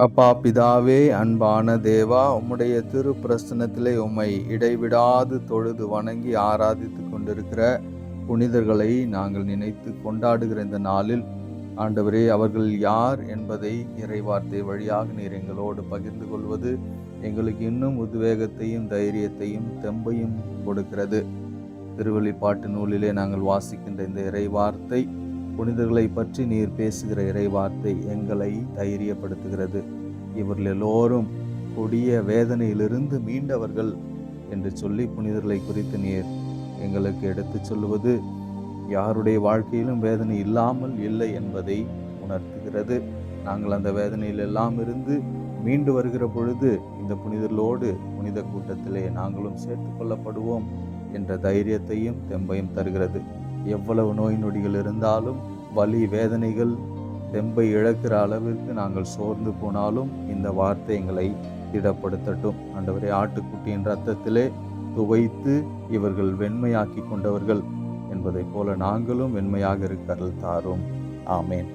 அப்பா பிதாவே அன்பான தேவா உம்முடைய திரு பிரசனத்திலே உம்மை இடைவிடாது தொழுது வணங்கி ஆராதித்து கொண்டிருக்கிற புனிதர்களை நாங்கள் நினைத்து கொண்டாடுகிற இந்த நாளில் ஆண்டவரே அவர்கள் யார் என்பதை இறைவார்த்தை வழியாக நீர் எங்களோடு பகிர்ந்து கொள்வது எங்களுக்கு இன்னும் உத்வேகத்தையும் தைரியத்தையும் தெம்பையும் கொடுக்கிறது. திருவள்ளிப்பாட்டு நூலிலே நாங்கள் வாசிக்கின்ற இந்த இறைவார்த்தை புனிதர்களை பற்றி நீர் பேசுகிற இறைவார்த்தை எங்களை தைரியப்படுத்துகிறது. இவர்கள் எல்லோரும் கொடிய வேதனையிலிருந்து மீண்டவர்கள் என்று சொல்லி புனிதர்களை குறித்து நீர் எங்களுக்கு எடுத்துச் சொல்லுவது யாருடைய வாழ்க்கையிலும் வேதனை இல்லாமல் இல்லை என்பதை உணர்த்துகிறது. நாங்கள் அந்த வேதனையில் எல்லாம் இருந்து மீண்டு வருகிற பொழுது இந்த புனிதர்களோடு புனித கூட்டத்திலே நாங்களும் சேர்த்து கொள்ளப்படுவோம் என்ற தைரியத்தையும் தெம்பையும் தருகிறது. எவ்வளவு நோய் நொடிகள் இருந்தாலும் வலி வேதனைகள் தெம்பை இழக்கிற அளவிற்கு நாங்கள் சோர்ந்து போனாலும் இந்த வார்த்தை எங்களை திடப்படுத்தட்டும். ஆண்டவரே ஆட்டுக்குட்டியின் ரத்தத்திலே துவைத்து இவர்கள் வெண்மையாக்கி கொண்டவர்கள் என்பதைப் போல நாங்களும் வெண்மையாக இருக்கிறல் தாரும். ஆமேன்.